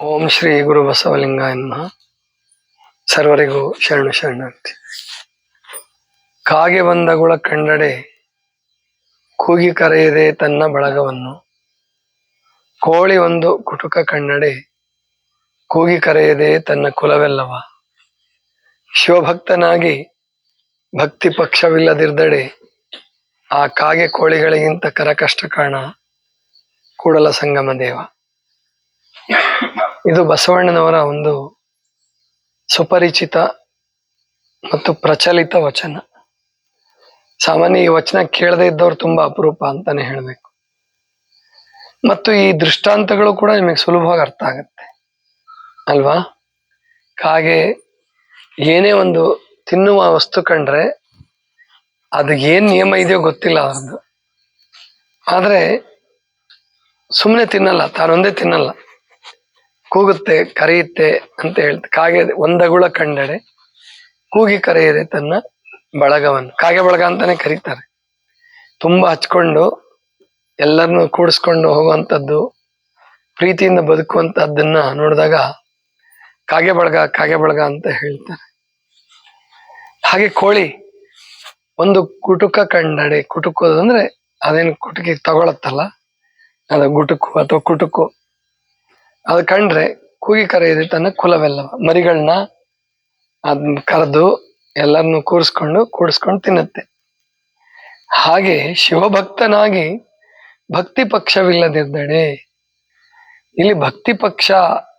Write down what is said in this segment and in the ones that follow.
ಓಂ ಶ್ರೀ ಗುರು ಬಸವಲಿಂಗ ನಮಃ. ಸರ್ವರಿಗೂ ಶರಣು ಶರಣಾರ್ಥಿ ಕಾಗೆ ಬಂದಗುಳ ಕಂಡಡೆ ಕೂಗಿ ಕರೆಯದೆ ತನ್ನ ಬಳಗವನ್ನು. ಕೋಳಿ ಒಂದು ಕುಟುಕ ಕಂಡಡೆ ಕೂಗಿ ಕರೆಯದೆ ತನ್ನ ಕುಲವೆಲ್ಲವ. ಶಿವಭಕ್ತನಾಗಿ ಭಕ್ತಿ ಪಕ್ಷವಿಲ್ಲದಿರ್ದಡೆ, ಆ ಕಾಗೆ ಕೋಳಿಗಳಿಗಿಂತ ಕರಕಷ್ಟ ಕಾಣ ಕೂಡಲ ಸಂಗಮ ದೇವ ಇದು ಬಸವಣ್ಣನವರ ಒಂದು ಸುಪರಿಚಿತ ಮತ್ತು ಪ್ರಚಲಿತ ವಚನ. ಸಾಮಾನ್ಯ ಈ ವಚನ ಕೇಳದೇ ಇದ್ದವ್ರು ತುಂಬಾ ಅಪರೂಪ ಅಂತಾನೆ ಹೇಳ್ಬೇಕು. ಮತ್ತು ಈ ದೃಷ್ಟಾಂತಗಳು ಕೂಡ ನಿಮಗೆ ಸುಲಭವಾಗಿ ಅರ್ಥ ಆಗುತ್ತೆ. ಅಲ್ವಾ? ಹಾಗೆ ಏನೇ ಒಂದು ತಿನ್ನುವ ವಸ್ತು ಕಂಡ್ರೆ ಅದು ಏನ್ ನಿಯಮ ಇದೆಯೋ ಗೊತ್ತಿಲ್ಲ ಅವ್ರದ್ದು. ಆದ್ರೆ ಸುಮ್ಮನೆ ತಿನ್ನಲ್ಲ, ತಾನೊಂದೇ ತಿನ್ನಲ್ಲ. ಕೂಗುತ್ತೆ, ಕರೆಯುತ್ತೆ ಅಂತ ಹೇಳ್ತಾ, ಕಾಗೆ ಒಂದಗುಳ ಕಂಡಡೆ ಕೂಗಿ ಕರೆಯದೆ ತನ್ನ ಬಳಗವನ್ನು. ಕಾಗೆ ಬಳಗ ಅಂತಾನೆ ಕರೀತಾರೆ. ತುಂಬಾ ಹಚ್ಕೊಂಡು ಎಲ್ಲರನ್ನು ಕೂಡಿಸ್ಕೊಂಡು ಹೋಗುವಂಥದ್ದು, ಪ್ರೀತಿಯಿಂದ ಬದುಕುವಂತಹದ್ದನ್ನ ನೋಡಿದಾಗ ಕಾಗೆ ಬಳಗ ಕಾಗೆ ಬಳಗ ಅಂತ ಹೇಳ್ತಾರೆ. ಹಾಗೆ ಕೋಳಿ ಒಂದು ಕುಟುಕ ಕಂಡಡೆ ಕುಟುಕು ಅಂದ್ರೆ ಅದೇನು ಕುಟುಕಿ ತಗೊಳತ್ತಲ್ಲ? ಅದು ಗುಟುಕು ಅಥವಾ ಕುಟುಕು. ಅದು ಕಂಡ್ರೆ ಕೂಗಿ ಕರೆಯದೆ ತನ್ನ ಕುಲವೆಲ್ಲ ಮರಿಗಳನ್ನ ಅದನ್ನ ಕರೆದು ಎಲ್ಲರನ್ನು ಕೂರಿಸ್ಕೊಂಡು ಕೂಡಿಸ್ಕೊಂಡು ತಿನ್ನುತ್ತೆ. ಹಾಗೆ ಶಿವಭಕ್ತನಾಗಿ ಭಕ್ತಿ ಪಕ್ಷವಿಲ್ಲದಿದ್ದಡೆ ಇಲ್ಲಿ ಭಕ್ತಿ ಪಕ್ಷ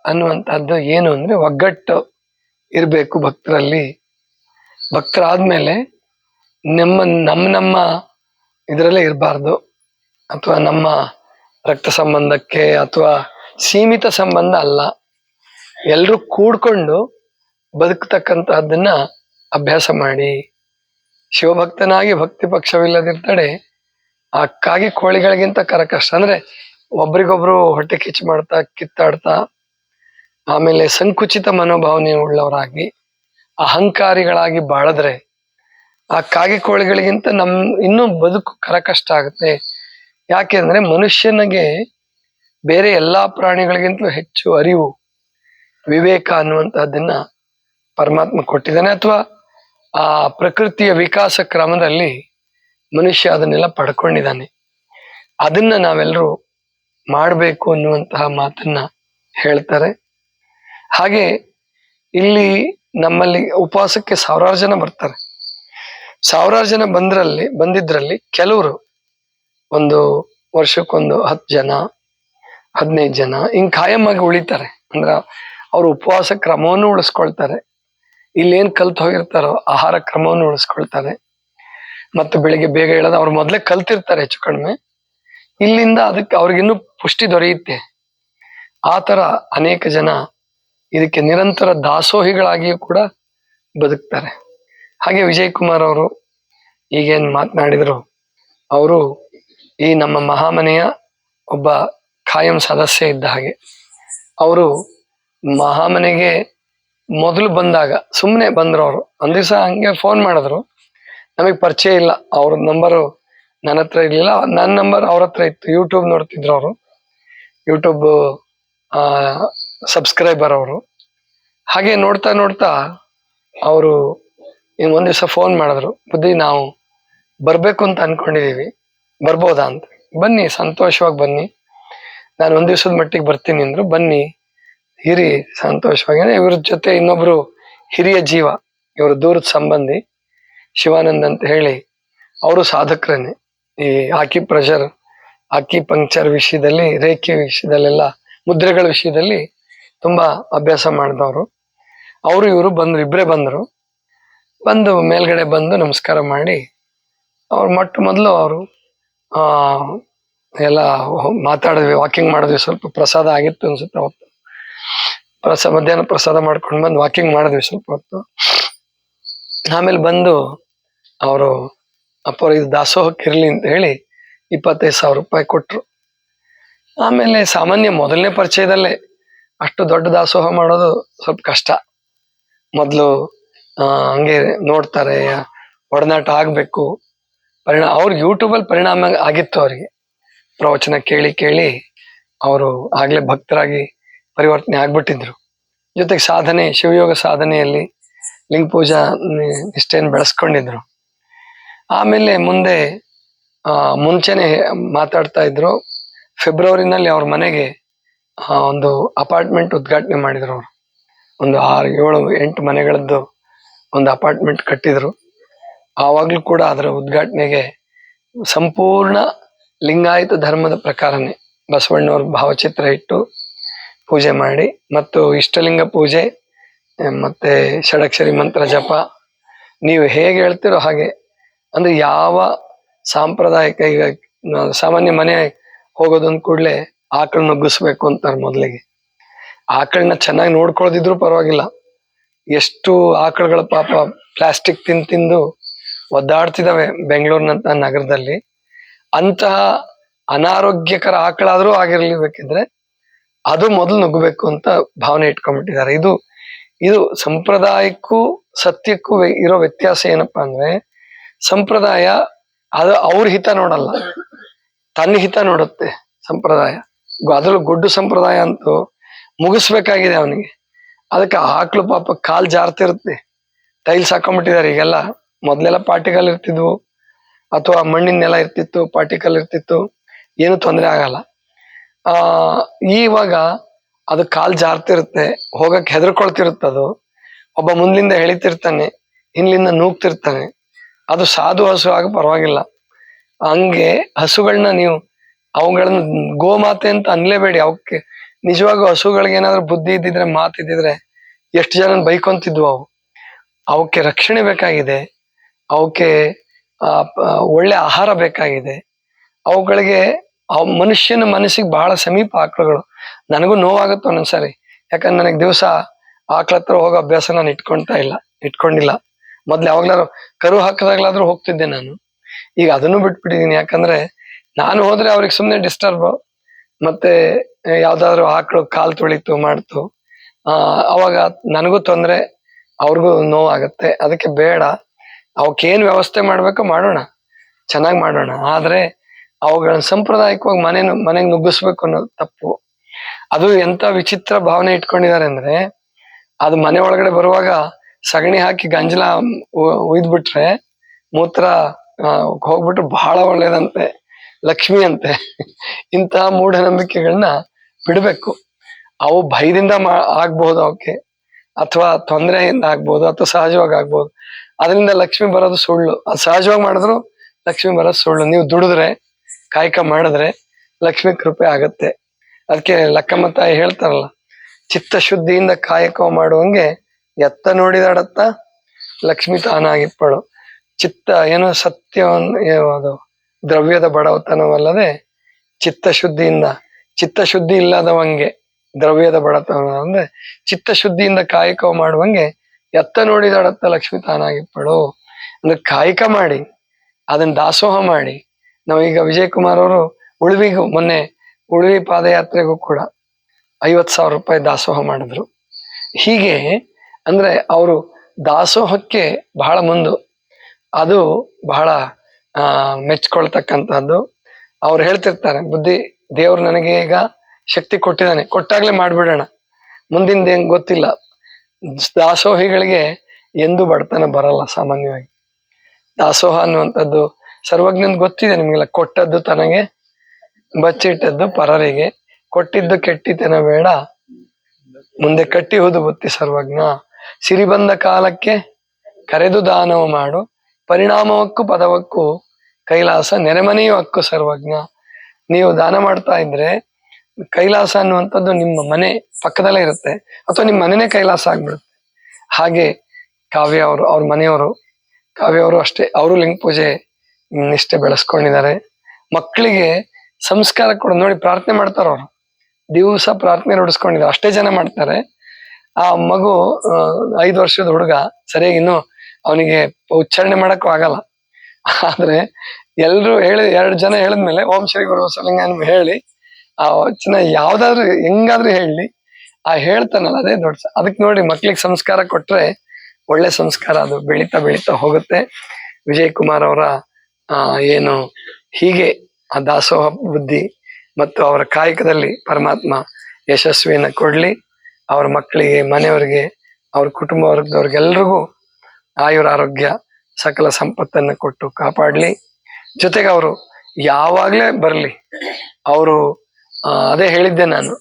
ಅನ್ನುವಂಥದ್ದು ಏನು ಅಂದ್ರೆ ಒಗ್ಗಟ್ಟು ಇರಬೇಕು ಭಕ್ತರಲ್ಲಿ. ಭಕ್ತರಾದ್ಮೇಲೆ ನಮ್ಮ ನಮ್ಮ ನಮ್ಮ ಇದರಲ್ಲೇ ಇರಬಾರ್ದು. ಅಥವಾ ನಮ್ಮ ರಕ್ತ ಸಂಬಂಧಕ್ಕೆ ಅಥವಾ ಸೀಮಿತ ಸಂಬಂಧ ಅಲ್ಲ. ಎಲ್ಲರೂ ಕೂಡ್ಕೊಂಡು ಬದುಕ್ತಕ್ಕಂತಹದ್ದನ್ನ ಅಭ್ಯಾಸ ಮಾಡಿ. ಶಿವಭಕ್ತನಾಗಿ ಭಕ್ತಿ ಪಕ್ಷವಿಲ್ಲದಿರ್ತಡೆ, ಆ ಕಾಗಿ ಕೋಳಿಗಳಿಗಿಂತ ಕರಕಷ್ಟ. ಅಂದ್ರೆ ಒಬ್ರಿಗೊಬ್ರು ಹೊಟ್ಟೆ ಕಿಚ್ಚು ಮಾಡ್ತಾ, ಕಿತ್ತಾಡ್ತಾ, ಆಮೇಲೆ ಸಂಕುಚಿತ ಮನೋಭಾವನೆ ಉಳ್ಳವರಾಗಿ, ಅಹಂಕಾರಿಗಳಾಗಿ ಬಾಳದ್ರೆ ಆ ಕಾಗೆ ಕೋಳಿಗಳಿಗಿಂತ ನಮ್, ಇನ್ನೂ ಬದುಕು ಕರಕಷ್ಟ ಆಗುತ್ತೆ. ಯಾಕೆಂದ್ರೆ ಮನುಷ್ಯನಿಗೆ ಬೇರೆ ಎಲ್ಲಾ ಪ್ರಾಣಿಗಳಿಗಿಂತಲೂ ಹೆಚ್ಚು ಅರಿವು, ವಿವೇಕ ಅನ್ನುವಂತಹದ್ದನ್ನ ಪರಮಾತ್ಮ ಕೊಟ್ಟಿದ್ದಾನೆ ಅಥವಾ ಆ ಪ್ರಕೃತಿಯ ವಿಕಾಸ ಕ್ರಮದಲ್ಲಿ ಮನುಷ್ಯ ಅದನ್ನೆಲ್ಲ ಪಡ್ಕೊಂಡಿದ್ದಾನೆ. ಅದನ್ನ ನಾವೆಲ್ಲರೂ ಮಾಡಬೇಕು ಅನ್ನುವಂತಹ ಮಾತನ್ನ ಹೇಳ್ತಾರೆ. ಹಾಗೆ ಇಲ್ಲಿ ನಮ್ಮಲ್ಲಿ ಉಪವಾಸಕ್ಕೆ ಸಾವಿರಾರು ಜನ ಬರ್ತಾರೆ. ಸಾವಿರಾರು ಜನ ಬಂದ್ರಲ್ಲಿ, ಬಂದಿದ್ರಲ್ಲಿ ಕೆಲವರು ಒಂದು ವರ್ಷಕ್ಕೊಂದು ಹತ್ತು ಜನ ಹದಿನೈದು ಜನ, ಹಿಂಗ್ ಖಾಯಮಾಗಿ ಉಳಿತಾರೆ. ಅಂದ್ರ ಅವರು ಉಪವಾಸ ಕ್ರಮವನ್ನು ಉಳಿಸ್ಕೊಳ್ತಾರೆ. ಇಲ್ಲೇನ್ ಕಲ್ತು ಹೋಗಿರ್ತಾರೋ ಆಹಾರ ಕ್ರಮವನ್ನು ಉಳಿಸ್ಕೊಳ್ತಾರೆ. ಮತ್ತು ಬೆಳಿಗ್ಗೆ ಬೇಗ ಹೇಳೋದು ಅವ್ರು ಮೊದಲೇ ಕಲ್ತಿರ್ತಾರೆ ಹೆಚ್ಚು ಕಡಿಮೆ. ಇಲ್ಲಿಂದ ಅದಕ್ಕೆ ಅವ್ರಿಗಿನ್ನೂ ಪುಷ್ಟಿ ದೊರೆಯುತ್ತೆ. ಆ ಥರ ಅನೇಕ ಜನ ಇದಕ್ಕೆ ನಿರಂತರ ದಾಸೋಹಿಗಳಾಗಿಯೂ ಕೂಡ ಬದುಕ್ತಾರೆ. ಹಾಗೆ ವಿಜಯ್ ಕುಮಾರ್ ಅವರು ಈಗೇನು ಮಾತನಾಡಿದರು, ಅವರು ಈ ನಮ್ಮ ಮಹಾಮನೆಯ ಒಬ್ಬ ಖಾಯಂ ಸದಸ್ಯ ಇದ್ದ ಹಾಗೆ. ಅವರು ಮಹಾಮನೆಗೆ ಮೊದಲು ಬಂದಾಗ ಸುಮ್ಮನೆ ಬಂದರು ಅವರು ಒಂದು ದಿವಸ ಹಂಗೆ ಫೋನ್ ಮಾಡಿದ್ರು. ನಮಗೆ ಪರಿಚಯ ಇಲ್ಲ. ಅವ್ರ ನಂಬರು ನನ್ನ ಹತ್ರ ಇರಲಿಲ್ಲ. ನನ್ನ ನಂಬರ್ ಅವ್ರ ಹತ್ರ ಇತ್ತು. ಯೂಟ್ಯೂಬ್ ನೋಡ್ತಿದ್ರು ಅವರು. ಯೂಟ್ಯೂಬ್ ಸಬ್ಸ್ಕ್ರೈಬರ್ ಅವರು. ಹಾಗೆ ನೋಡ್ತಾ ನೋಡ್ತಾ ಅವರು ಒಂದು ದಿವಸ ಫೋನ್ ಮಾಡಿದ್ರು. ಬುದ್ಧಿ, ನಾವು ಬರಬೇಕು ಅಂತ ಅನ್ಕೊಂಡಿದೀವಿ. ಬರ್ಬೋದಾ ಅಂತ. ಬನ್ನಿ, ಸಂತೋಷವಾಗಿ ಬನ್ನಿ. ನಾನು ಒಂದ್ ದಿವಸದ ಮಟ್ಟಿಗೆ ಬರ್ತೀನಿ ಅಂದ್ರು ಬನ್ನಿ. ಹಿರಿ ಸಂತೋಷವಾಗಿ. ಇವ್ರ ಜೊತೆ ಇನ್ನೊಬ್ರು ಹಿರಿಯ ಜೀವ, ಇವರು ದೂರದ ಸಂಬಂಧಿ ಶಿವಾನಂದ್ ಅಂತ ಹೇಳಿ ಅವರು ಸಾಧಕರೇನೆ. ಈ ಹಾಕಿ ಪ್ರೆಷರ್ ಹಾಕಿ ಪಂಕ್ಚರ್ ವಿಷಯದಲ್ಲಿ, ರೇಖೆ ವಿಷಯದಲ್ಲೆಲ್ಲ, ಮುದ್ರೆಗಳ ವಿಷಯದಲ್ಲಿ ತುಂಬಾ ಅಭ್ಯಾಸ ಮಾಡಿದವರು. ಅವರು ಇವರು ಬಂದ್ರು ಇಬ್ಬರೇ ಬಂದರು. ಬಂದು ಮೇಲ್ಗಡೆ ಬಂದು ನಮಸ್ಕಾರ ಮಾಡಿ, ಅವ್ರು ಮೊಟ್ಟ ಮೊದಲು ಅವರು, ಆ ಎಲ್ಲ ಮಾತಾಡಿದ್ವಿ ವಾಕಿಂಗ್ ಮಾಡಿದ್ವಿ, ಸ್ವಲ್ಪ ಪ್ರಸಾದ ಆಗಿತ್ತು ಅನ್ಸುತ್ತೆ ಅವತ್ತು. ಪ್ರಸಾದ ಮಧ್ಯಾಹ್ನ ಪ್ರಸಾದ ಮಾಡ್ಕೊಂಡು ಬಂದು ವಾಕಿಂಗ್ ಮಾಡಿದ್ವಿ ಸ್ವಲ್ಪ ಹೊತ್ತು. ಆಮೇಲೆ ಬಂದು ಅವರು, ಅಪ್ಪ ಇದು ದಾಸೋಹಕ್ಕೆ ಇರಲಿ ಅಂತ ಹೇಳಿ ಇಪ್ಪತ್ತೈದು ಸಾವಿರ ರೂಪಾಯಿ ಕೊಟ್ರು. ಆಮೇಲೆ ಸಾಮಾನ್ಯ ಮೊದಲನೇ ಪರಿಚಯದಲ್ಲೇ ಅಷ್ಟು ದೊಡ್ಡ ದಾಸೋಹ ಮಾಡೋದು ಸ್ವಲ್ಪ ಕಷ್ಟ. ಮೊದಲು ಹಂಗೆ ನೋಡ್ತಾರೆ, ಒಡನಾಟ ಆಗ್ಬೇಕು. ಪರಿಣಾಮ ಅವ್ರಿಗೆ ಯೂಟ್ಯೂಬಲ್ಲಿ ಪರಿಣಾಮ ಆಗಿತ್ತು ಅವರಿಗೆ. ಪ್ರವಚನ ಕೇಳಿ ಕೇಳಿ ಅವರು ಆಗ್ಲೇ ಭಕ್ತರಾಗಿ ಪರಿವರ್ತನೆ ಆಗ್ಬಿಟ್ಟಿದ್ರು. ಜೊತೆಗೆ ಸಾಧನೆ, ಶಿವಯೋಗ ಸಾಧನೆಯಲ್ಲಿ ಲಿಂಗ ಪೂಜಾ ನಿಷ್ಠೆಯನ್ನು ಬೆಳೆಸ್ಕೊಂಡಿದ್ರು. ಆಮೇಲೆ ಮುಂದೆ ಮುಂಚೆನೆ ಮಾತಾಡ್ತಾ ಇದ್ರು. ಫೆಬ್ರವರಿನಲ್ಲಿ ಅವ್ರ ಮನೆಗೆ ಒಂದು ಅಪಾರ್ಟ್ಮೆಂಟ್ ಉದ್ಘಾಟನೆ ಮಾಡಿದ್ರು ಅವರು. ಒಂದು ಆರು, ಏಳು, ಎಂಟು ಮನೆಗಳದ್ದು ಒಂದು ಅಪಾರ್ಟ್ಮೆಂಟ್ ಕಟ್ಟಿದ್ರು. ಆವಾಗ್ಲೂ ಕೂಡ ಅದರ ಉದ್ಘಾಟನೆಗೆ ಸಂಪೂರ್ಣ ಲಿಂಗಾಯತ ಧರ್ಮದ ಪ್ರಕಾರನೇ. ಬಸವಣ್ಣವ್ರ ಭಾವಚಿತ್ರ ಇಟ್ಟು ಪೂಜೆ ಮಾಡಿ, ಮತ್ತು ಇಷ್ಟಲಿಂಗ ಪೂಜೆ ಮತ್ತೆ ಷಡಕ್ಷರಿ ಮಂತ್ರ ಜಪ. ನೀವು ಹೇಗೆ ಹೇಳ್ತಿರೋ ಹಾಗೆ. ಅಂದ್ರೆ ಯಾವ ಸಾಂಪ್ರದಾಯಿಕ ಈಗ ಸಾಮಾನ್ಯ ಮನೆ ಹೋಗೋದೊಂದ್ ಕೂಡಲೇ ಆಕಳ ನುಗ್ಗಿಸ್ಬೇಕು ಅಂತಾರೆ ಮೊದಲಿಗೆ. ಆಕಳನ್ನ ಚೆನ್ನಾಗಿ ನೋಡ್ಕೊಳ್ದಿದ್ರು ಪರವಾಗಿಲ್ಲ. ಎಷ್ಟು ಆಕಳುಗಳ ಪಾಪ ಪ್ಲಾಸ್ಟಿಕ್ ತಿಂದು ತಿಂದು ಒದ್ದಾಡ್ತಿದಾವೆ ಬೆಂಗಳೂರಿನಂತ ನಗರದಲ್ಲಿ. ಅಂತಹ ಅನಾರೋಗ್ಯಕರ ಆಕಳಾದ್ರೂ ಆಗಿರ್ಲಿಬೇಕಿದ್ರೆ ಅದು ಮೊದಲು ನುಗ್ಗಬೇಕು ಅಂತ ಭಾವನೆ ಇಟ್ಕೊಂಡ್ಬಿಟ್ಟಿದ್ದಾರೆ. ಇದು ಇದು ಸಂಪ್ರದಾಯಕ್ಕೂ ಸತ್ಯಕ್ಕೂ ಇರೋ ವ್ಯತ್ಯಾಸ ಏನಪ್ಪಾ ಅಂದ್ರೆ, ಸಂಪ್ರದಾಯ ಅದು ಅವ್ರ ಹಿತ ನೋಡಲ್ಲ. ತನ್ನ ಹಿತ ನೋಡುತ್ತೆ ಸಂಪ್ರದಾಯ. ಅದ್ರಲ್ಲೂ ಗೊಡ್ಡು ಸಂಪ್ರದಾಯ ಅಂತೂ ಮುಗಿಸ್ಬೇಕಾಗಿದೆ ಅವನಿಗೆ. ಅದಕ್ಕೆ ಆಕ್ಳು ಪಾಪ ಕಾಲ್ ಜಾರ್ತಿರುತ್ತೆ. ಟೈಲ್ಸ್ ಹಾಕೊಂಡ್ಬಿಟ್ಟಿದ್ದಾರೆ ಈಗೆಲ್ಲ. ಮೊದ್ಲೆಲ್ಲ ಪಾಟಿಕಲ್ ಇರ್ತಿದ್ವು. ಅಥವಾ ಮಣ್ಣಿನ ನೆಲ ಇರ್ತಿತ್ತು ಪಾರ್ಟಿಕಲ್ ಇರ್ತಿತ್ತು, ಏನು ತೊಂದರೆ ಆಗಲ್ಲ. ಆ ಇವಾಗ ಅದು ಕಾಲ್ ಜಾರ್ತಿರುತ್ತೆ, ಹೋಗಕ್ ಅದು ಒಬ್ಬ ಮುಂದಿಂದ ಎಳಿತಿರ್ತಾನೆ, ಹಿಂದ್ಲಿಂದ ನೂಗ್ತಿರ್ತಾನೆ. ಅದು ಸಾಧು ಹಸು ಆಗ ಪರವಾಗಿಲ್ಲ. ಹಂಗೆ ಹಸುಗಳನ್ನ ನೀವು ಅವುಗಳನ್ನ ಗೋಮಾತೆ ಅಂತ ಅನ್ಲೇಬೇಡಿ. ಅವಕ್ಕೆ ನಿಜವಾಗೂ ಹಸುಗಳಿಗೆ ಏನಾದ್ರು ಬುದ್ಧಿ ಇದ್ದಿದ್ರೆ ಮಾತಿದ್ದಿದ್ರೆ ಎಷ್ಟು ಜನ ಬೈಕೊಂತಿದ್ವು ಅವು. ಅವಕ್ಕೆ ರಕ್ಷಣೆ ಬೇಕಾಗಿದೆ. ಅವಕ್ಕೆ ಆ, ಒಳ್ಳೆ ಆಹಾರ ಬೇಕಾಗಿದೆ. ಅವುಗಳಿಗೆ ಮನುಷ್ಯನ ಮನಸ್ಸಿಗೆ ಬಹಳ ಸಮೀಪ ಆಕಳುಗಳು. ನನಗೂ ನೋವಾಗುತ್ತೆ ಒಂದೊಂದ್ಸರಿ. ಯಾಕಂದ್ರೆ ನನಗೆ ದಿವಸ ಆಕಳ ಹತ್ರ ಹೋಗೋ ಅಭ್ಯಾಸ ನಾನು ಇಟ್ಕೊಂತಾ ಇಲ್ಲ ಇಟ್ಕೊಂಡಿಲ್ಲ. ಮೊದ್ಲು ಯಾವಾಗ್ಲಾರು ಕರು ಹಾಕದಾಗ್ಲಾದ್ರೂ ಹೋಗ್ತಿದ್ದೆ ನಾನು. ಈಗ ಅದನ್ನು ಬಿಟ್ಬಿಟ್ಟಿದೀನಿ. ಯಾಕಂದ್ರೆ ನಾನು ಹೋದ್ರೆ ಅವ್ರಿಗೆ ಸುಮ್ನೆ ಡಿಸ್ಟರ್ಬ್ ಮತ್ತೆ ಯಾವ್ದಾದ್ರು ಆಕಳು ಕಾಲ್ ತುಳಿತು ಮಾಡ್ತು. ಆ ಅವಾಗ ನನಗೂ ತೊಂದ್ರೆ ಅವ್ರಿಗೂ ನೋವಾಗತ್ತೆ. ಅದಕ್ಕೆ ಬೇಡ. ಅವಕ್ಕೇನ್ ವ್ಯವಸ್ಥೆ ಮಾಡ್ಬೇಕು ಮಾಡೋಣ. ಚೆನ್ನಾಗಿ ಮಾಡೋಣ. ಆದ್ರೆ ಅವುಗಳನ್ನ ಸಾಂಪ್ರದಾಯಿಕವಾಗಿ ಮನೆ ಮನೆಗೆ ನುಗ್ಗಿಸ್ಬೇಕು ಅನ್ನೋದು ತಪ್ಪು. ಅದು ಎಂತ ವಿಚಿತ್ರ ಭಾವನೆ ಇಟ್ಕೊಂಡಿದ್ದಾರೆ ಅಂದ್ರೆ, ಅದು ಮನೆ ಒಳಗಡೆ ಬರುವಾಗ ಸಗಣಿ ಹಾಕಿ ಗಂಜಲ ಉಯ್ದ್ಬಿಟ್ರೆ ಮೂತ್ರ ಹೋಗ್ಬಿಟ್ರೆ ಬಹಳ ಒಳ್ಳೇದಂತೆ. ಲಕ್ಷ್ಮಿ ಅಂತೆ. ಇಂತಹ ಮೂಢನಂಬಿಕೆಗಳನ್ನ ಬಿಡಬೇಕು. ಅವು ಭಯದಿಂದ ಮಾ ಆಗ್ಬಹುದು ಅವಕ್ಕೆ ಅಥವಾ ತೊಂದರೆಯಿಂದ ಆಗ್ಬೋದು, ಅಥವಾ ಸಹಜವಾಗಿ ಆಗ್ಬೋದು. ಅದರಿಂದ ಲಕ್ಷ್ಮಿ ಬರೋದು ಸುಳ್ಳು. ಅದು ಸಹಜವಾಗಿ ಮಾಡಿದ್ರು ಲಕ್ಷ್ಮಿ ಬರೋದು ಸುಳ್ಳು. ನೀವು ದುಡಿದ್ರೆ, ಕಾಯಕ ಮಾಡಿದ್ರೆ ಲಕ್ಷ್ಮಿ ಕೃಪೆ ಆಗತ್ತೆ. ಅದಕ್ಕೆ ಲಕ್ಕಮ್ಮ ತಾಯಿ ಹೇಳ್ತಾರಲ್ಲ, ಚಿತ್ತ ಶುದ್ಧಿಯಿಂದ ಕಾಯಕ ಮಾಡುವಂಗೆ ಎತ್ತ ನೋಡಿದಾಡತ್ತ ಲಕ್ಷ್ಮಿ ತಾನಾಗಿಪ್ಪಳು ಚಿತ್ತ ಏನೋ ಸತ್ಯ ಅದು ದ್ರವ್ಯದ ಬಡವತನವಲ್ಲದೆ ಚಿತ್ತ ಶುದ್ಧಿಯಿಂದ, ಚಿತ್ತ ಶುದ್ಧಿ ಇಲ್ಲದವಂಗೆ ದ್ರವ್ಯದ ಬಡತನ ಅಂದ್ರೆ ಚಿತ್ತ ಶುದ್ಧಿಯಿಂದ ಕಾಯಕ ಮಾಡುವಂಗೆ ಎತ್ತ ನೋಡಿದಾಡತ್ತ ಲಕ್ಷ್ಮಿ ತಾನಾಗಿಪ್ಪಳು ಅಂದ್ರೆ ಕಾಯಕ ಮಾಡಿ ಅದನ್ನ ದಾಸೋಹ ಮಾಡಿ. ನಾವೀಗ ವಿಜಯ್ ಕುಮಾರ್ ಅವರು ಉಳುವಿಗೂ ಮೊನ್ನೆ ಉಳುವಿ ಪಾದಯಾತ್ರೆಗೂ ಕೂಡ ಐವತ್ ಸಾವಿರ ರೂಪಾಯಿ ದಾಸೋಹ ಮಾಡಿದ್ರು. ಹೀಗೆ ಅಂದ್ರೆ ಅವರು ದಾಸೋಹಕ್ಕೆ ಬಹಳ ಮುಂದು. ಅದು ಬಹಳ, ಆ ಮೆಚ್ಕೊಳ್ತಕ್ಕಂಥದ್ದು ಅವ್ರು ಹೇಳ್ತಿರ್ತಾರೆ, ಬುದ್ಧಿ, ದೇವ್ರು ನನಗೆ ಈಗ ಶಕ್ತಿ ಕೊಟ್ಟಿದ್ದಾನೆ. ಕೊಟ್ಟಾಗ್ಲೇ ಮಾಡ್ಬಿಡೋಣ. ಮುಂದಿಂದ ಹೆಂಗ್ ಗೊತ್ತಿಲ್ಲ. ದಾಸೋಹಿಗಳಿಗೆ ಎಂದು ಬಡತನ ಬರಲ್ಲ ಸಾಮಾನ್ಯವಾಗಿ. ದಾಸೋಹ ಅನ್ನುವಂಥದ್ದು ಸರ್ವಜ್ಞನ್ ಗೊತ್ತಿದೆ ನಿಮಗೆಲ್ಲ, ಕೊಟ್ಟದ್ದು ತನಗೆ, ಬಚ್ಚಿಟ್ಟದ್ದು ಪರರಿಗೆ, ಕೊಟ್ಟಿದ್ದು ಕೆಟ್ಟಿತನ ಬೇಡ, ಮುಂದೆ ಕಟ್ಟಿಹುದು ಬುತ್ತಿ ಸರ್ವಜ್ಞ. ಸಿರಿ ಬಂದ ಕಾಲಕ್ಕೆ ಕರೆದು ದಾನವ ಮಾಡು, ಪರಿಣಾಮವಕ್ಕೂ ಪದವಕ್ಕೂ ಕೈಲಾಸ ನೆರೆಮನೆಯೂ ಹಕ್ಕು ಸರ್ವಜ್ಞ. ನೀವು ದಾನ ಮಾಡ್ತಾ ಇದ್ರೆ ಕೈಲಾಸ ಅನ್ನುವಂಥದ್ದು ನಿಮ್ಮ ಮನೆ ಪಕ್ಕದಲ್ಲೇ ಇರುತ್ತೆ. ಅಥವಾ ನಿಮ್ಮ ಮನೆನೇ ಕೈಲಾಸ ಆಗ್ಬಿಡುತ್ತೆ. ಹಾಗೆ ಕಾವ್ಯ ಅವರು, ಅವ್ರ ಮನೆಯವರು, ಕಾವ್ಯ ಅವರು ಅಷ್ಟೇ, ಅವರು ಲಿಂಗ ಪೂಜೆ ನಿಷ್ಠೆ ಬೆಳೆಸ್ಕೊಂಡಿದ್ದಾರೆ. ಮಕ್ಕಳಿಗೆ ಸಂಸ್ಕಾರ ಕೂಡ, ನೋಡಿ ಪ್ರಾರ್ಥನೆ ಮಾಡ್ತಾರ ಅವರು. ದಿವಸ ಪ್ರಾರ್ಥನೆ ರೂಢಿಸ್ಕೊಂಡಿದ್ದಾರೆ. ಅಷ್ಟೇ ಜನ ಮಾಡ್ತಾರೆ. ಆ ಮಗು ಐದು ವರ್ಷದ ಹುಡುಗ, ಸರಿಯಾಗಿ ಇನ್ನು ಅವನಿಗೆ ಉಚ್ಚಾರಣೆ ಮಾಡಕ್ಕೂ ಆಗಲ್ಲ. ಆದ್ರೆ ಎಲ್ರು ಹೇಳಿ, ಎರಡು ಜನ ಹೇಳಿದ್ಮೇಲೆ, ಓಂ ಶ್ರೀ ಗುರು ಸಲಿಂಗ ಹೇಳಿ ಆ ವಚನ ಯಾವ್ದಾದ್ರು ಹೆಂಗಾದ್ರೂ ಹೇಳಿ. ಆ ಹೇಳ್ತಾನಲ್ಲ ಅದೇ ದೊಡ್ಡ ಅದಕ್ಕೆ ನೋಡಿ ಮಕ್ಳಿಗೆ ಸಂಸ್ಕಾರ ಕೊಟ್ರೆ ಒಳ್ಳೆ ಸಂಸ್ಕಾರ ಅದು ಬೆಳೀತಾ ಬೆಳೀತಾ ಹೋಗುತ್ತೆ. ವಿಜಯ್ ಕುಮಾರ್ ಅವರ ಏನು ಹೀಗೆ ಆ ದಾಸೋಹ ಬುದ್ಧಿ ಮತ್ತು ಅವರ ಕಾಯಕದಲ್ಲಿ ಪರಮಾತ್ಮ ಯಶಸ್ವಿನ ಕೊಡ್ಲಿ. ಅವ್ರ ಮಕ್ಕಳಿಗೆ, ಮನೆಯವರಿಗೆ, ಅವ್ರ ಕುಟುಂಬ ವರ್ಗದವ್ರಿಗೆಲ್ರಿಗೂ ಆಯುರ ಆರೋಗ್ಯ, ಸಕಲ ಸಂಪತ್ತನ್ನು ಕೊಟ್ಟು ಕಾಪಾಡ್ಲಿ. ಜೊತೆಗೆ ಅವರು ಯಾವಾಗ್ಲೇ ಬರಲಿ, ಅವರು ಅದೇ ಹೇಳಿದ್ದೆ ನಾನು.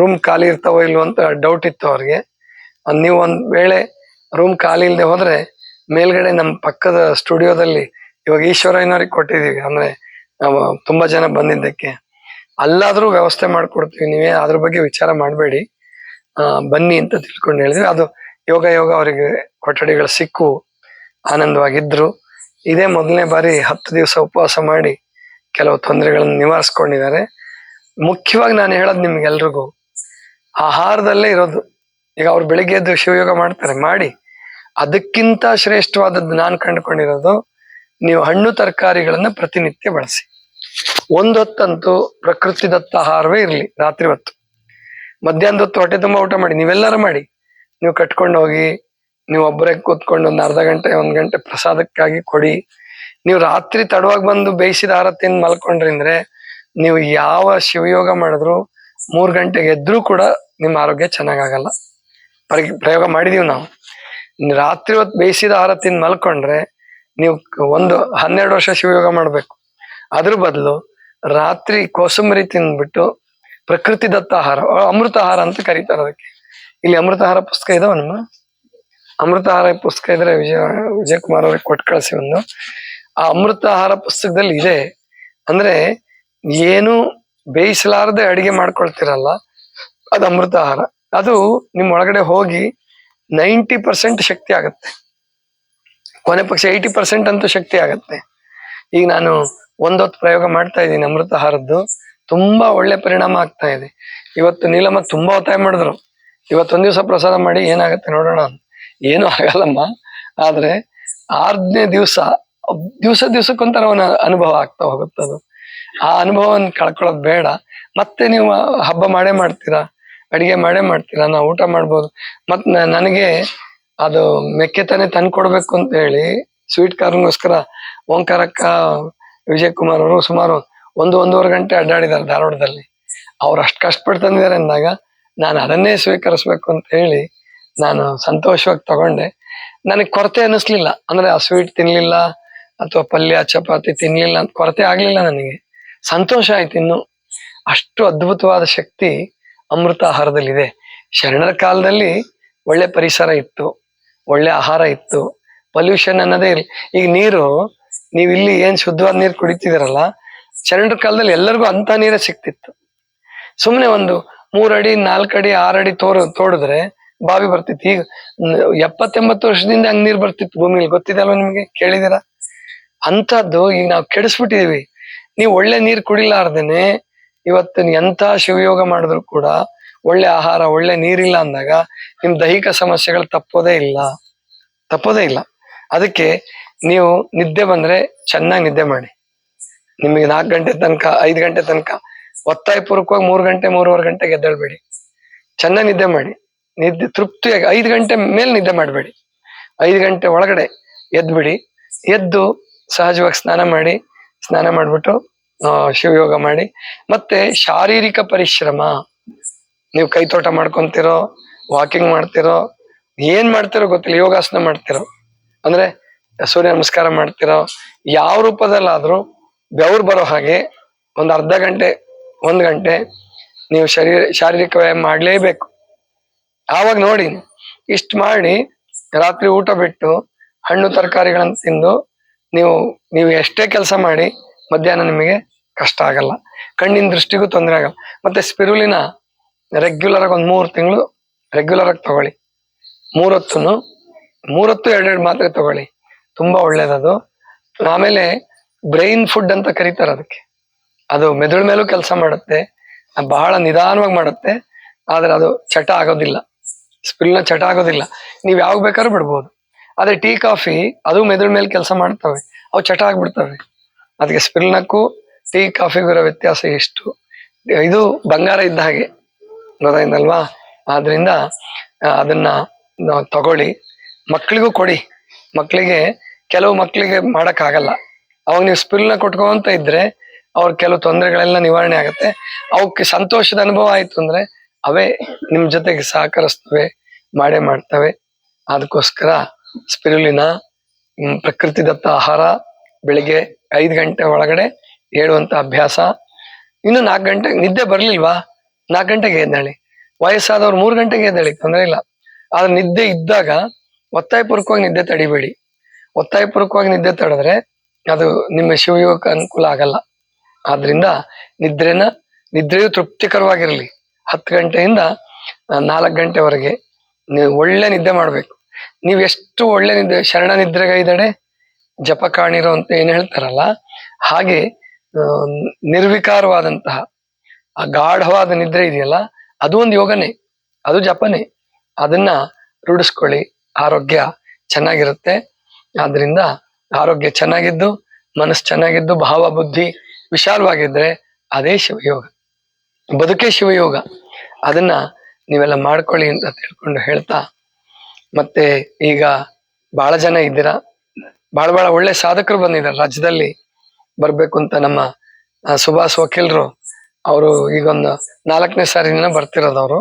ರೂಮ್ ಖಾಲಿ ಇರ್ತಾವೋ ಇಲ್ವೋ ಅಂತ ಡೌಟ್ ಇತ್ತು ಅವ್ರಿಗೆ. ನೀವು ಒಂದ್ ವೇಳೆ ರೂಮ್ ಖಾಲಿ ಇಲ್ಲದೆ ಹೋದ್ರೆ ಮೇಲ್ಗಡೆ ನಮ್ಮ ಪಕ್ಕದ ಸ್ಟುಡಿಯೋದಲ್ಲಿ ಇವಾಗ ಈಶ್ವರಯ್ಯನವ್ರಿಗೆ ಕೊಟ್ಟಿದ್ದೀವಿ. ಅಂದ್ರೆ ತುಂಬಾ ಜನ ಬಂದಿದ್ದಕ್ಕೆ. ಅಲ್ಲಾದ್ರೂ ವ್ಯವಸ್ಥೆ ಮಾಡ್ಕೊಡ್ತೀವಿ ನೀವೇ. ಅದ್ರ ಬಗ್ಗೆ ವಿಚಾರ ಮಾಡಬೇಡಿ. ಬನ್ನಿ ಅಂತ ತಿಳ್ಕೊಂಡು ಹೇಳಿದ್ವಿ ಅದು ಯೋಗ ಯೋಗ ಅವರಿಗೆ ಕೊಠಡಿಗಳು ಸಿಕ್ಕು, ಆನಂದವಾಗಿದ್ರು. ಇದೇ ಮೊದಲನೇ ಬಾರಿ ಹತ್ತು ದಿವಸ ಉಪವಾಸ ಮಾಡಿ ಕೆಲವು ತೊಂದರೆಗಳನ್ನು ನಿವಾರಿಸ್ಕೊಂಡಿದ್ದಾರೆ. ಮುಖ್ಯವಾಗಿ ನಾನು ಹೇಳೋದು ನಿಮ್ಗೆಲ್ರಿಗೂ, ಆಹಾರದಲ್ಲೇ ಇರೋದು. ಈಗ ಅವ್ರು ಬೆಳಿಗ್ಗೆ ಎದ್ದು ಶಿವಯೋಗ ಮಾಡ್ತಾರೆ, ಮಾಡಿ. ಅದಕ್ಕಿಂತ ಶ್ರೇಷ್ಠವಾದದ್ದು ನಾನು ಕಂಡುಕೊಂಡಿರೋದು, ನೀವು ಹಣ್ಣು ತರಕಾರಿಗಳನ್ನ ಪ್ರತಿನಿತ್ಯ ಬಳಸಿ. ಒಂದೊತ್ತಂತೂ ಪ್ರಕೃತಿ ದತ್ತ ಆಹಾರವೇ ಇರಲಿ, ರಾತ್ರಿ ಹೊತ್ತು. ಮಧ್ಯಾಹ್ನದ ಹೊತ್ತು ಹೊಟ್ಟೆ ತುಂಬ ಊಟ ಮಾಡಿ, ನೀವೆಲ್ಲರೂ ಮಾಡಿ. ನೀವು ಕಟ್ಕೊಂಡು ಹೋಗಿ, ನೀವು ಒಬ್ಬರೇ ಕೂತ್ಕೊಂಡು ಒಂದು ಅರ್ಧ ಗಂಟೆ, ಒಂದ್ ಗಂಟೆ ಪ್ರಸಾದಕ್ಕಾಗಿ ಕೊಡಿ. ನೀವು ರಾತ್ರಿ ತಡವಾಗಿ ಬಂದು ಬೇಯಿಸಿದ ಆಹಾರ ತಿಂದು ಮಲ್ಕೊಂಡ್ರಿ ಅಂದ್ರೆ ನೀವು ಯಾವ ಶಿವಯೋಗ ಮಾಡಿದ್ರು ಮೂರು ಗಂಟೆಗೆ ಎದ್ರೂ ಕೂಡ ನಿಮ್ಮ ಆರೋಗ್ಯ ಚೆನ್ನಾಗಾಗಲ್ಲ. ಪರಿ, ಪ್ರಯೋಗ ಮಾಡಿದೀವಿ ನಾವು. ರಾತ್ರಿ ಹೊತ್ತು ಬೇಯಿಸಿದ ಆಹಾರ ತಿಂದು ಮಲ್ಕೊಂಡ್ರೆ ನೀವು ಒಂದು ಹನ್ನೆರಡು ವರ್ಷ ಶಿವಯೋಗ ಮಾಡಬೇಕು. ಅದ್ರ ಬದಲು ರಾತ್ರಿ ಕೋಸಂಬರಿ ತಿಂದ್ಬಿಟ್ಟು ಪ್ರಕೃತಿ ದತ್ತ ಆಹಾರ ಅಮೃತ ಆಹಾರ ಅಂತ ಕರೀತಾರೆ ಅದಕ್ಕೆ. ಇಲ್ಲಿ ಅಮೃತ ಆಹಾರ ಪುಸ್ತಕ ಇದಾವ ನಮ್ಮ? ಅಮೃತ ಆಹಾರ ಪುಸ್ತಕ ಇದ್ರೆ ವಿಜಯ, ವಿಜಯಕುಮಾರ್ ಅವ್ರಿಗೆ ಕೊಟ್ಟು ಕಳಿಸಿ ಒಂದು. ಆ ಅಮೃತ ಆಹಾರ ಪುಸ್ತಕದಲ್ಲಿ ಇದೆ. ಅಂದ್ರೆ ಏನು ಬೇಯಿಸಲಾರದೆ ಅಡಿಗೆ ಮಾಡ್ಕೊಳ್ತಿರಲ್ಲ, ಅದು ಅಮೃತ ಆಹಾರ. ಅದು ನಿಮ್ಮ ಒಳಗಡೆ ಹೋಗಿ ನೈಂಟಿ ಪರ್ಸೆಂಟ್ ಶಕ್ತಿ ಆಗತ್ತೆ. ಕೊನೆ ಪಕ್ಷ ಏಯ್ಟಿ ಪರ್ಸೆಂಟ್ ಅಂತೂ ಶಕ್ತಿ ಆಗತ್ತೆ. ಈಗ ನಾನು ಒಂದೊತ್ತು ಪ್ರಯೋಗ ಮಾಡ್ತಾ ಇದ್ದೀನಿ ಅಮೃತ ಆಹಾರದ್ದು. ತುಂಬಾ ಒಳ್ಳೆ ಪರಿಣಾಮ ಆಗ್ತಾ ಇದೆ. ಇವತ್ತು ನೀಲಮ್ಮ ತುಂಬಾ ಒತ್ತಾಯ ಮಾಡಿದ್ರು. ಇವತ್ತೊಂದ್ ದಿವಸ ಪ್ರಸಾದ ಮಾಡಿ ಏನಾಗತ್ತೆ ನೋಡೋಣ ಅಂತ. ಏನು ಆಗಲ್ಲಮ್ಮ. ಆದ್ರೆ ಆರನೇ ದಿವಸ ದಿವಸ ದಿವಸಕ್ಕೊಂಥರ ಅವನ ಅನುಭವ ಆಗ್ತಾ ಹೋಗುತ್ತೆ ಅದು. ಆ ಅನುಭವನ ಕಳ್ಕೊಳ್ಳೋದು ಬೇಡ. ಮತ್ತೆ ನೀವು ಹಬ್ಬ ಮಾಡೇ ಮಾಡ್ತೀರಾ? ಅಡಿಗೆ ಮಾಡೇ ಮಾಡ್ತೀರಾ? ನಾವು ಊಟ ಮಾಡ್ಬೋದು. ಮತ್ ನನಗೆ ಅದು ಮೆಕ್ಕೆತಾನೆ ತಂದು ಕೊಡ್ಬೇಕು ಅಂತ ಹೇಳಿ ಸ್ವೀಟ್ ಕಾರ್ನ್ಗೋಸ್ಕರ ಓಂಕಾರಕ್ಕ ವಿಜಯ್ ಕುಮಾರ್ ಅವರು ಸುಮಾರು ಒಂದು, ಒಂದೂವರೆ ಗಂಟೆ ಅಡ್ಡಾಡಿದ್ದಾರೆ ಧಾರವಾಡದಲ್ಲಿ. ಅವ್ರು ಅಷ್ಟು ಕಷ್ಟಪಟ್ಟು ತಂದಿದ್ದಾರೆ ಅಂದಾಗ ನಾನು ಅದನ್ನೇ ಸ್ವೀಕರಿಸ್ಬೇಕು ಅಂತ ಹೇಳಿ ನಾನು ಸಂತೋಷವಾಗಿ ತಗೊಂಡೆ. ನನಗೆ ಕೊರತೆ ಅನ್ನಿಸ್ಲಿಲ್ಲ. ಅಂದ್ರೆ ಆ ಸ್ವೀಟ್ ತಿನ್ಲಿಲ್ಲ ಅಥವಾ ಪಲ್ಯ, ಚಪಾತಿ ತಿನ್ಲಿಲ್ಲ ಅಂತ ಕೊರತೆ ಆಗ್ಲಿಲ್ಲ ನನಗೆ. ಸಂತೋಷ ಆಯ್ತು ಇನ್ನು. ಅಷ್ಟು ಅದ್ಭುತವಾದ ಶಕ್ತಿ ಅಮೃತ ಆಹಾರದಲ್ಲಿದೆ ಶರಣರ ಕಾಲದಲ್ಲಿ ಒಳ್ಳೆ ಪರಿಸರ ಇತ್ತು, ಒಳ್ಳೆ ಆಹಾರ ಇತ್ತು ಪೊಲ್ಯೂಷನ್ ಅನ್ನೋದೇ ಇಲ್ಲ ಈಗ ನೀರು ನೀವು ಇಲ್ಲಿ ಏನ್ ಶುದ್ಧವಾದ ನೀರು ಕುಡಿತಿದಿರಲ್ಲ ಶರಣರ ಕಾಲದಲ್ಲಿ ಎಲ್ಲರಿಗೂ ಅಂತ ನೀರೇ ಸಿಕ್ತಿತ್ತು ಸುಮ್ಮನೆ ಒಂದು ಮೂರಡಿ, ನಾಲ್ಕಡಿ, ಆರಡಿ ತೋರು, ತೋಡಿದ್ರೆ ಬಾವಿ ಬರ್ತಿತ್ತು. ಈಗ ಎಪ್ಪತ್ತೆಂಬತ್ತು ವರ್ಷದಿಂದ ಹಂಗ್ ನೀರು ಬರ್ತಿತ್ತು ಭೂಮಿಲಿ. ಗೊತ್ತಿದೆ ಅಲ್ವಾ ನಿಮ್ಗೆ? ಕೇಳಿದಿರ ಅಂತದ್ದು ಈಗ ನಾವು ಕೆಡಿಸ್ಬಿಟ್ಟಿದೀವಿ ನೀವು ಒಳ್ಳೆ ನೀರು ಕುಡಿಲಾರ್ದೇನೆ ಇವತ್ತು ಎಂತ ಶಿವಯೋಗ ಮಾಡಿದ್ರು ಕೂಡ ಒಳ್ಳೆ ಆಹಾರ, ಒಳ್ಳೆ ನೀರಿಲ್ಲ ಅಂದಾಗ ನಿಮ್ ದೈಹಿಕ ಸಮಸ್ಯೆಗಳು ತಪ್ಪೋದೇ ಇಲ್ಲ. ತಪ್ಪೋದೇ ಇಲ್ಲ. ಅದಕ್ಕೆ ನೀವು ನಿದ್ದೆ ಬಂದ್ರೆ ಚೆನ್ನಾಗಿ ನಿದ್ದೆ ಮಾಡಿ. ನಿಮಗೆ ನಾಲ್ಕು ಗಂಟೆ ತನಕ, ಐದು ಗಂಟೆ ತನಕ ಒತ್ತಾಯ ಪೂರ್ವಕವಾಗಿ ಮೂರು ಗಂಟೆ, ಮೂರುವರೆ ಗಂಟೆಗೆ ಎದ್ದೇಳ್ಬೇಡಿ. ಚೆನ್ನಾಗಿ ನಿದ್ದೆ ಮಾಡಿ. ನಿದ್ದೆ ತೃಪ್ತಿಯಾಗಿ ಐದು ಗಂಟೆ ಮೇಲೆ ನಿದ್ದೆ ಮಾಡಬೇಡಿ. ಐದು ಗಂಟೆ ಒಳಗಡೆ ಎದ್ಬಿಡಿ. ಎದ್ದು ಸಹಜವಾಗಿ ಸ್ನಾನ ಮಾಡಿ, ಸ್ನಾನ ಮಾಡ್ಬಿಟ್ಟು ಶಿವಯೋಗ ಮಾಡಿ. ಮತ್ತೆ ಶಾರೀರಿಕ ಪರಿಶ್ರಮ. ನೀವು ಕೈ ತೋಟ ಮಾಡ್ಕೊಂತಿರೋ ವಾಕಿಂಗ್ ಮಾಡ್ತಿರೋ, ಏನ್ ಮಾಡ್ತಿರೋ ಗೊತ್ತಿಲ್ಲ, ಯೋಗಾಸನ ಮಾಡ್ತಿರೋ. ಅಂದ್ರೆ ಸೂರ್ಯ ನಮಸ್ಕಾರ ಮಾಡ್ತಿರೋ, ಯಾವ ರೂಪದಲ್ಲಾದ್ರೂ ಬೆವರು ಬರೋ ಹಾಗೆ ಒಂದು ಅರ್ಧ ಗಂಟೆ, ಒಂದ್ ಗಂಟೆ ನೀವು ಶರೀರ ಶಾರೀರಿಕ ವ್ಯಾಯಾಮ ಮಾಡ್ಲೇಬೇಕು. ಆವಾಗ ನೋಡಿ, ಇಷ್ಟು ಮಾಡಿ ರಾತ್ರಿ ಊಟ ಬಿಟ್ಟು ಹಣ್ಣು ತರಕಾರಿಗಳನ್ನ ತಿಂದು ನೀವು ನೀವು ಎಷ್ಟೇ ಕೆಲಸ ಮಾಡಿ ಮಧ್ಯಾಹ್ನ ನಿಮಗೆ ಕಷ್ಟ ಆಗಲ್ಲ. ಕಣ್ಣಿನ ದೃಷ್ಟಿಗೂ ತೊಂದರೆ ಆಗಲ್ಲ. ಮತ್ತೆ ಸ್ಪಿರುಲಿನ ರೆಗ್ಯುಲರ್ ಆಗಿ ಒಂದು ಮೂರು ತಿಂಗಳು ರೆಗ್ಯುಲರ್ ಆಗಿ ತಗೊಳ್ಳಿ. ಮೂರತ್ತು ಮೂರೊತ್ತು ಎರಡೆರಡು ಮಾತ್ರೆ ತಗೊಳ್ಳಿ. ತುಂಬಾ ಒಳ್ಳೇದದು. ಆಮೇಲೆ ಬ್ರೈನ್ ಫುಡ್ ಅಂತ ಕರೀತಾರೆ ಅದಕ್ಕೆ. ಅದು ಮೆದುಳು ಮೇಲೂ ಕೆಲಸ ಮಾಡುತ್ತೆ. ಬಹಳ ನಿಧಾನವಾಗಿ ಮಾಡುತ್ತೆ. ಆದ್ರೆ ಅದು ಚಟ ಆಗೋದಿಲ್ಲ. ಸ್ಪಿಲ್ನ ಚಟ ಆಗೋದಿಲ್ಲ. ನೀವು ಯಾವಾಗ ಬೇಕಾದ್ರೂ ಬಿಡ್ಬೋದು. ಆದ್ರೆ ಟೀ, ಕಾಫಿ ಅದು ಮೆದುಳು ಮೇಲೆ ಕೆಲಸ ಮಾಡ್ತವೆ. ಅವು ಚಟ ಆಗ್ಬಿಡ್ತವೆ. ಅದಕ್ಕೆ ಸ್ಪಿಲ್ನಕ್ಕೂ ಟೀ ಕಾಫಿಗೂ ಇರೋ ವ್ಯತ್ಯಾಸ ಎಷ್ಟು? ಇದು ಬಂಗಾರ ಇದ್ದ ಹಾಗೆ ಗೊತ್ತಾಯ್ತಲ್ವಾ ಆದ್ರಿಂದ ಅದನ್ನ ತಗೊಳ್ಳಿ. ಮಕ್ಕಳಿಗೂ ಕೊಡಿ. ಮಕ್ಕಳಿಗೆ ಕೆಲವು ಮಕ್ಕಳಿಗೆ ಮಾಡೋಕ್ಕಾಗಲ್ಲ. ಅವಾಗ ನೀವು ಸ್ಪಿಲ್ನ ಕೊಟ್ಕೊಂತ ಇದ್ರೆ ಅವ್ರ ಕೆಲವು ತೊಂದರೆಗಳೆಲ್ಲ ನಿವಾರಣೆ ಆಗುತ್ತೆ. ಅವಕ್ಕೆ ಸಂತೋಷದ ಅನುಭವ ಆಯ್ತು ಅಂದ್ರೆ ಅವೇ ನಿಮ್ ಜೊತೆಗೆ ಸಹಕರಿಸ್ತವೆ, ಮಾಡೇ ಮಾಡ್ತವೆ. ಅದಕ್ಕೋಸ್ಕರ ಸ್ಪಿರುಲಿನ ಪ್ರಕೃತಿದತ್ತ ಆಹಾರ, ಬೆಳಿಗ್ಗೆ ಐದು ಗಂಟೆ ಒಳಗಡೆ ಹೇಳುವಂತ ಅಭ್ಯಾಸ. ಇನ್ನು ನಾಲ್ಕು ಗಂಟೆ ನಿದ್ದೆ ಬರ್ಲಿಲ್ವಾ? ನಾಲ್ಕು ಗಂಟೆಗೆ ಎದ್ದೇಳಿ. ವಯಸ್ಸಾದವ್ರು ಮೂರು ಗಂಟೆಗೆ ಎದ್ದೇಳಿ, ತೊಂದರೆ ಇಲ್ಲ. ಆದ್ರೆ ನಿದ್ದೆ ಇದ್ದಾಗ ಒತ್ತಾಯಪೂರ್ವಕವಾಗಿ ನಿದ್ದೆ ತಡಿಬೇಡಿ. ಒತ್ತಾಯಪೂರ್ವಕವಾಗಿ ನಿದ್ದೆ ತಡೆದ್ರೆ ಅದು ನಿಮ್ಮ ಶಿವಯೋಗಕ್ಕೆ ಅನುಕೂಲ ಆಗಲ್ಲ. ಆದ್ರಿಂದ ನಿದ್ರೆನ, ನಿದ್ರೆಯು ತೃಪ್ತಿಕರವಾಗಿರಲಿ. ಹತ್ತು ಗಂಟೆಯಿಂದ ನಾಲ್ಕು ಗಂಟೆವರೆಗೆ ನೀವು ಒಳ್ಳೆ ನಿದ್ದೆ ಮಾಡಬೇಕು. ನೀವು ಎಷ್ಟು ಒಳ್ಳೆ ನಿದ್ದೆ, ಶರಣ ನಿದ್ರೆಗೈದಡೆ? ಜಪ ಕಾಣಿರೋ ಅಂತ ಏನ್ ಹೇಳ್ತಾರಲ್ಲ, ಹಾಗೆ ನಿರ್ವಿಕಾರವಾದಂತಹ, ಆ ಗಾಢವಾದ ನಿದ್ರೆ ಇದೆಯಲ್ಲ, ಅದು ಒಂದು ಯೋಗನೇ, ಅದು ಜಪನೇ. ಅದನ್ನ ರೂಢಿಸ್ಕೊಳ್ಳಿ. ಆರೋಗ್ಯ ಚೆನ್ನಾಗಿರುತ್ತೆ. ಆದ್ರಿಂದ ಆರೋಗ್ಯ ಚೆನ್ನಾಗಿದ್ದು, ಮನಸ್ಸು ಚೆನ್ನಾಗಿದ್ದು, ಭಾವ, ಬುದ್ಧಿ ವಿಶಾಲವಾಗಿದ್ರೆ ಅದೇ ಶಿವಯೋಗ. ಬದುಕೇ ಶಿವಯೋಗ. ಅದನ್ನ ನೀವೆಲ್ಲ ಮಾಡ್ಕೊಳ್ಳಿ ಅಂತ ತಿಳ್ಕೊಂಡು ಹೇಳ್ತಾ, ಮತ್ತೆ ಈಗ ಬಹಳ ಜನ ಇದ್ದೀರಾ? ಬಹಳ ಬಹಳ ಒಳ್ಳೆ ಸಾಧಕರು ಬಂದಿದ್ದಾರೆ. ರಾಜ್ಯದಲ್ಲಿ ಬರ್ಬೇಕು ಅಂತ ನಮ್ಮ ಸುಭಾಷ್ ವಕೀಲ್ರು ಅವರು ಈಗ ಒಂದು ನಾಲ್ಕನೇ ಸಾರಿನ ಬರ್ತಿರೋದು ಅವರು.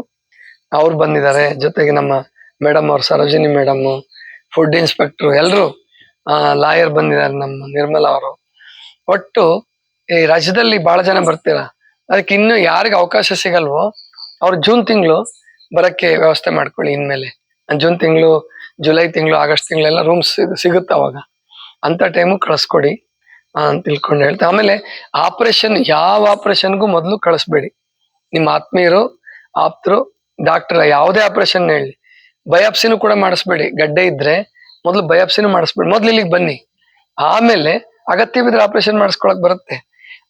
ಅವ್ರು ಬಂದಿದ್ದಾರೆ. ಜೊತೆಗೆ ನಮ್ಮ ಮೇಡಮ್ ಅವ್ರು, ಸರೋಜಿನಿ ಮೇಡಮ್ ಫುಡ್ ಇನ್ಸ್ಪೆಕ್ಟರ್ ಎಲ್ಲರೂ ಲಾಯರ್ ಬಂದಿದ್ದಾರೆ ನಮ್ಮ ನಿರ್ಮಲಾ ಅವರು. ಒಟ್ಟು ಈ ರಾಜ್ಯದಲ್ಲಿ ಬಹಳ ಜನ ಬರ್ತೀರಾ? ಅದಕ್ಕೆ ಇನ್ನು ಯಾರಿಗೆ ಅವಕಾಶ ಸಿಗಲ್ವೋ, ಅವ್ರು ಜೂನ್ ತಿಂಗಳು ಬರಕ್ಕೆ ವ್ಯವಸ್ಥೆ ಮಾಡ್ಕೊಳ್ಳಿ ಇನ್ಮೇಲೆ. ಜೂನ್ ತಿಂಗಳು ಜುಲೈ ತಿಂಗಳು, ಆಗಸ್ಟ್ ತಿಂಗಳೆಲ್ಲ ರೂಮ್ಸ್ ಸಿಗುತ್ತೆ ಅವಾಗ. ಅಂತ ಟೈಮು ಕಳಿಸ್ಕೊಡಿ ಅಂತ ತಿಳ್ಕೊಂಡು ಹೇಳ್ತೇವೆ ಆಮೇಲೆ ಆಪರೇಷನ್ ಯಾವ ಆಪರೇಷನ್ಗೂ ಮೊದಲು ಕಳಿಸ್ಬೇಡಿ. ನಿಮ್ಮ ಆತ್ಮೀಯರು, ಆಪ್ತರು ಡಾಕ್ಟರ್ ಯಾವುದೇ ಆಪರೇಷನ್ ಹೇಳಿ. ಬಯಾಪ್ಸಿನೂ ಕೂಡ ಮಾಡಿಸ್ಬೇಡಿ. ಗಡ್ಡೆ ಇದ್ರೆ ಮೊದಲು ಬಯಾಪ್ಸಿನೂ ಮಾಡಿಸ್ಬೇಡಿ. ಮೊದಲು ಇಲ್ಲಿಗೆ ಬನ್ನಿ. ಆಮೇಲೆ ಅಗತ್ಯ ಬಿದ್ರೆ ಆಪರೇಷನ್ ಮಾಡಿಸ್ಕೊಳಕ್ ಬರುತ್ತೆ.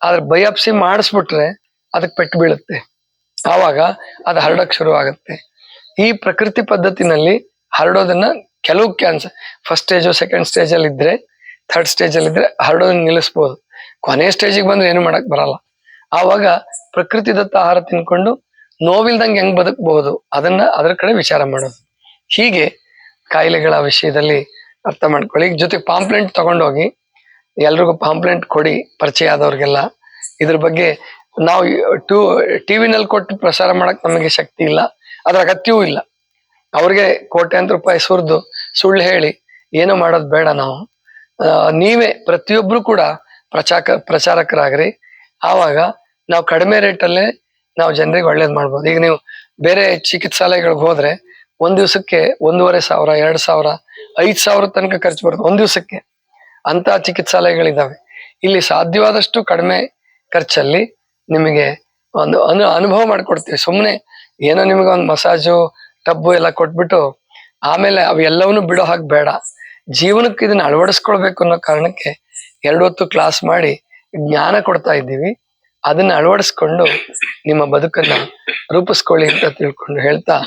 ಆದ್ರೆ ಬಯಾಪ್ಸಿ ಮಾಡಿಸ್ಬಿಟ್ರೆ ಅದಕ್ಕೆ ಪೆಟ್ಟು ಬೀಳುತ್ತೆ. ಆವಾಗ ಅದು ಹರಡಕ್ ಶುರು ಆಗುತ್ತೆ ಈ ಪ್ರಕೃತಿ ಪದ್ಧತಿನಲ್ಲಿ ಹರಡೋದನ್ನ ಕೆಲವು cancer first stage second stage ಅಲ್ಲಿ ಇದ್ರೆ ಥರ್ಡ್ ಸ್ಟೇಜ್ ಅಲ್ಲಿ ಇದ್ರೆ ಹರಡೋದನ್ನ ನಿಲ್ಲಿಸಬಹುದು ಕೊನೆ ಸ್ಟೇಜಿಗೆ ಬಂದ್ರೆ ಏನು ಮಾಡಕ್ ಬರಲ್ಲ. ಆವಾಗ ಪ್ರಕೃತಿದತ್ತ ಆಹಾರ ತಿನ್ಕೊಂಡು ನೋವಿಲ್ದಂಗೆ ಹೆಂಗ್ ಬದುಕಬಹುದು ಅದನ್ನ ಅದ್ರ ಕಡೆ ವಿಚಾರ ಮಾಡೋದು. ಹೀಗೆ ಕಾಯಿಲೆಗಳ ವಿಷಯದಲ್ಲಿ ಅರ್ಥ ಮಾಡ್ಕೊಳ್ಳಿ. ಜೊತೆ ಪಾಂಪ್ಲೆಂಟ್ ತಗೊಂಡೋಗಿ, ಎಲ್ರಿಗೂ ಪಾಂಪ್ಲೆಂಟ್ ಕೊಡಿ, ಪರಿಚಯ ಆದವ್ರಿಗೆಲ್ಲ. ಇದ್ರ ಬಗ್ಗೆ ನಾವು, ಟೂ ಟಿವಿನಲ್ಲಿ ಕೊಟ್ಟು ಪ್ರಸಾರ ಮಾಡಕ್ ನಮಗೆ ಶಕ್ತಿ ಇಲ್ಲ. ಅದ್ರ ಅಗತ್ಯವೂ ಇಲ್ಲ. ಅವ್ರಿಗೆ ಕೋಟ್ಯಾಂತರ ರೂಪಾಯಿ ಸುರಿದು ಸುಳ್ಳು ಹೇಳಿ, ಏನು ಮಾಡೋದು ಬೇಡ ನಾವು. ನೀವೇ ಪ್ರತಿಯೊಬ್ಬರು ಕೂಡ ಪ್ರಚಾಕ, ಪ್ರಚಾರಕರಾಗ್ರಿ. ಆವಾಗ ನಾವು ಕಡಿಮೆ ರೇಟಲ್ಲೇ ನಾವು ಜನರಿಗೆ ಒಳ್ಳೇದು ಮಾಡ್ಬೋದು. ಈಗ ನೀವು ಬೇರೆ ಚಿಕಿತ್ಸಾಲಯಗಳಿಗೆ ಹೋದ್ರೆ ಒಂದು ದಿವಸಕ್ಕೆ ಒಂದೂವರೆ ಸಾವಿರ, ಎರಡು ಸಾವಿರ, ಐದು ಸಾವಿರ ತನಕ ಖರ್ಚು ಬರುತ್ತೆ ಒಂದು ದಿವಸಕ್ಕೆ. ಅಂತ ಚಿಕಿತ್ಸಾಲಯಗಳಿದ್ದಾವೆ ಇಲ್ಲಿ ಸಾಧ್ಯವಾದಷ್ಟು ಕಡಿಮೆ ಖರ್ಚಲ್ಲಿ ನಿಮಗೆ ಒಂದು ಅನು, ಅನುಭವ ಮಾಡ್ಕೊಡ್ತೀವಿ. ಸುಮ್ಮನೆ ಏನೋ ನಿಮಗೆ ಒಂದು ಮಸಾಜು ಟಬ್ಬು ಎಲ್ಲ ಕೊಟ್ಬಿಟ್ಟು ಆಮೇಲೆ ಅವೆಲ್ಲವನ್ನೂ ಬಿಡೋ ಹಾಗೆ ಬೇಡ. ಜೀವನಕ್ಕೆ ಇದನ್ನ ಅಳವಡಿಸ್ಕೊಳ್ಬೇಕು ಅನ್ನೋ ಕಾರಣಕ್ಕೆ ಎರಡು ಹೊತ್ತು ಕ್ಲಾಸ್ ಮಾಡಿ ಜ್ಞಾನ ಕೊಡ್ತಾ ಇದ್ದೀವಿ. ಅದನ್ನ ಅಳವಡಿಸ್ಕೊಂಡು ನಿಮ್ಮ ಬದುಕನ್ನ ರೂಪಿಸ್ಕೊಳ್ಳಿ ಅಂತ ತಿಳ್ಕೊಂಡು ಹೇಳ್ತಾ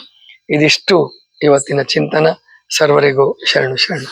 ಇದಿಷ್ಟು ಇವತ್ತಿನ ಚಿಂತನ. ಸರ್ವರಿಗೂ ಶರಣು ಶರಣು.